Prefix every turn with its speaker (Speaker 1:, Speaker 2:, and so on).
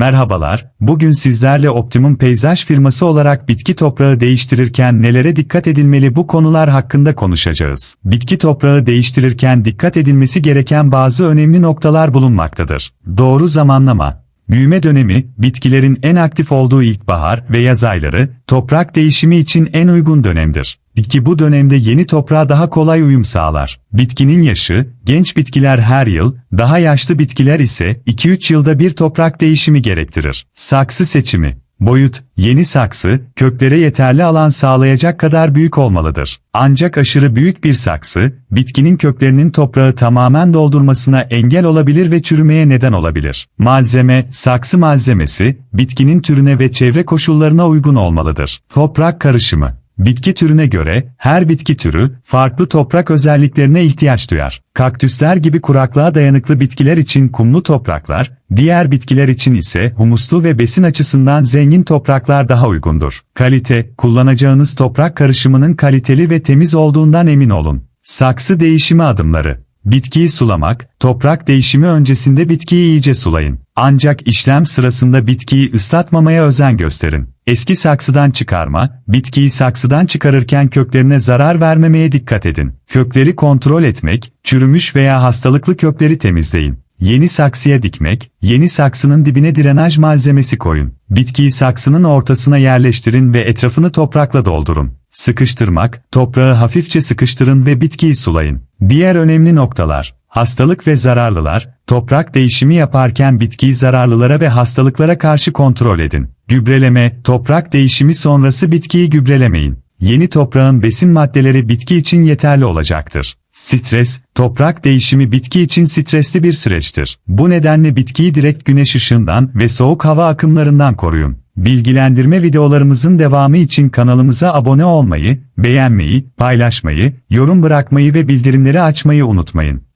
Speaker 1: Merhabalar, bugün sizlerle Optimum Peyzaj firması olarak bitki toprağı değiştirirken nelere dikkat edilmeli bu konular hakkında konuşacağız. Bitki toprağı değiştirirken dikkat edilmesi gereken bazı önemli noktalar bulunmaktadır. Doğru zamanlama, Büyüme dönemi, bitkilerin en aktif olduğu ilkbahar ve yaz ayları, toprak değişimi için en uygun dönemdir. Bitki bu dönemde yeni toprağa daha kolay uyum sağlar. Bitkinin yaşı, genç bitkiler her yıl, daha yaşlı bitkiler ise 2-3 yılda bir toprak değişimi gerektirir. Saksı seçimi Boyut, yeni saksı, köklere yeterli alan sağlayacak kadar büyük olmalıdır. Ancak aşırı büyük bir saksı, bitkinin köklerinin toprağı tamamen doldurmasına engel olabilir ve çürümeye neden olabilir. Malzeme, saksı malzemesi, bitkinin türüne ve çevre koşullarına uygun olmalıdır. Toprak karışımı Bitki türüne göre her bitki türü farklı toprak özelliklerine ihtiyaç duyar. Kaktüsler gibi kuraklığa dayanıklı bitkiler için kumlu topraklar, diğer bitkiler için ise humuslu ve besin açısından zengin topraklar daha uygundur. Kalite, kullanacağınız toprak karışımının kaliteli ve temiz olduğundan emin olun. Saksı değişimi adımları Bitkiyi sulamak, toprak değişimi öncesinde bitkiyi iyice sulayın. Ancak işlem sırasında bitkiyi ıslatmamaya özen gösterin. Eski saksıdan çıkarma, bitkiyi saksıdan çıkarırken köklerine zarar vermemeye dikkat edin. Kökleri kontrol etmek, çürümüş veya hastalıklı kökleri temizleyin. Yeni saksıya dikmek, yeni saksının dibine drenaj malzemesi koyun. Bitkiyi saksının ortasına yerleştirin ve etrafını toprakla doldurun. Sıkıştırmak, toprağı hafifçe sıkıştırın ve bitkiyi sulayın. Diğer önemli noktalar, hastalık ve zararlılar, toprak değişimi yaparken bitkiyi zararlılara ve hastalıklara karşı kontrol edin. Gübreleme, toprak değişimi sonrası bitkiyi gübrelemeyin. Yeni toprağın besin maddeleri bitki için yeterli olacaktır. Stres, toprak değişimi bitki için stresli bir süreçtir. Bu nedenle bitkiyi direkt güneş ışığından ve soğuk hava akımlarından koruyun. Bilgilendirme videolarımızın devamı için kanalımıza abone olmayı, beğenmeyi, paylaşmayı, yorum bırakmayı ve bildirimleri açmayı unutmayın.